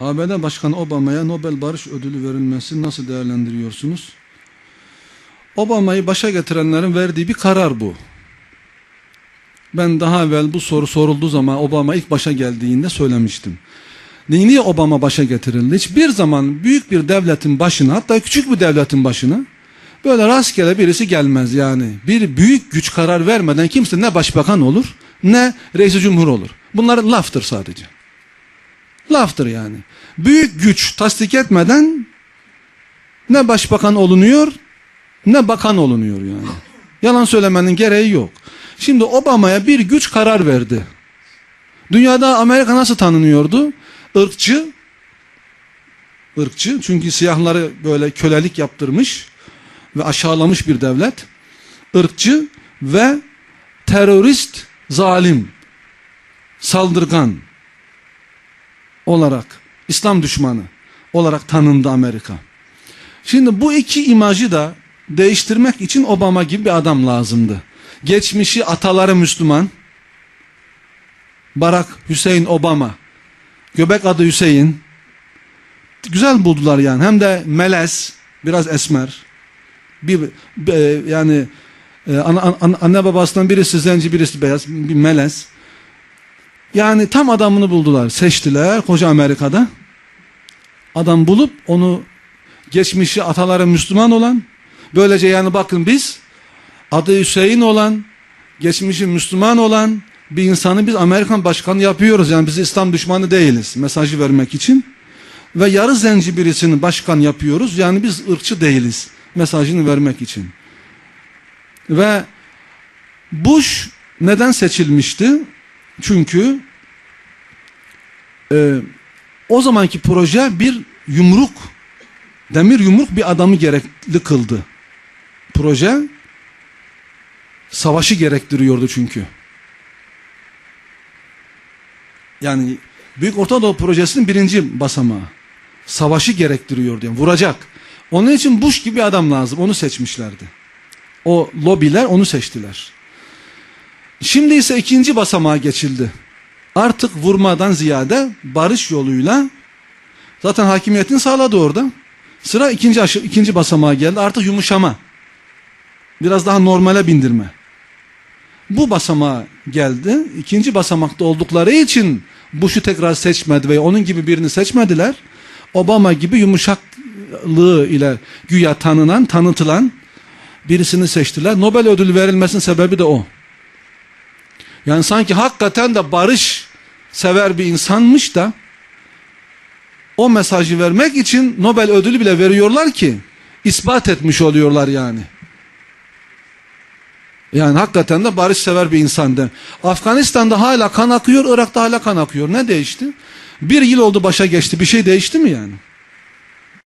ABD Başkanı Obama'ya Nobel Barış Ödülü verilmesi nasıl değerlendiriyorsunuz? Obama'yı başa getirenlerin verdiği bir karar bu. Ben daha evvel bu soru sorulduğu zaman Obama ilk başa geldiğinde söylemiştim. Niye Obama başa getirildi? Hiçbir zaman büyük bir devletin başına hatta küçük bir devletin başına böyle rastgele birisi gelmez yani. Bir büyük güç karar vermeden kimse ne başbakan olur ne reis cumhur olur. Bunlar laftır sadece. Laftır yani. Büyük güç tasdik etmeden ne başbakan olunuyor ne bakan olunuyor yani. Yalan söylemenin gereği yok. Şimdi Obama'ya bir güç karar verdi. Dünyada Amerika nasıl tanınıyordu? Irkçı, ırkçı çünkü siyahları böyle kölelik yaptırmış ve aşağılamış bir devlet. Irkçı ve terörist, zalim, saldırgan olarak, İslam düşmanı olarak tanındı Amerika. Şimdi bu iki imajı da değiştirmek için Obama gibi bir adam lazımdı. Geçmişi ataları Müslüman, Barack Hüseyin Obama, göbek adı Hüseyin, güzel buldular yani. Hem de melez, biraz esmer, bir, bir yani e, anne babasından birisi zenci, birisi beyaz, bir melez. Yani tam adamını buldular, seçtiler koca Amerika'da. Adam bulup onu geçmişi ataları Müslüman olan, böylece yani bakın biz adı Hüseyin olan, geçmişi Müslüman olan bir insanı biz Amerikan başkanı yapıyoruz. Yani biz İslam düşmanı değiliz mesajı vermek için. Ve yarı zenci birisini başkan yapıyoruz. Yani biz ırkçı değiliz mesajını vermek için. Ve Bush neden seçilmişti? Çünkü e, o zamanki proje bir yumruk, demir yumruk bir adamı gerekli kıldı. Proje savaşı gerektiriyordu çünkü. Yani Büyük Orta Doğu Projesi'nin birinci basamağı. Savaşı gerektiriyordu yani vuracak. Onun için Bush gibi adam lazım. Onu seçmişlerdi. O lobiler onu seçtiler. Şimdi ise ikinci basamağa geçildi. Artık vurmadan ziyade barış yoluyla zaten hakimiyetini sağladı orada. Sıra ikinci, aşı, ikinci basamağa geldi. Artık yumuşama. Biraz daha normale bindirme. Bu basamağa geldi. İkinci basamakta oldukları için Bush'u tekrar seçmedi ve onun gibi birini seçmediler. Obama gibi yumuşaklığı ile güya tanınan, tanıtılan birisini seçtiler. Nobel ödülü verilmesinin sebebi de o. Yani sanki hakikaten de barış sever bir insanmış da o mesajı vermek için Nobel ödülü bile veriyorlar ki ispat etmiş oluyorlar yani. Yani hakikaten de barış sever bir insandı. Afganistan'da hala kan akıyor, Irak'ta hala kan akıyor. Ne değişti? Bir yıl oldu başa geçti. Bir şey değişti mi yani?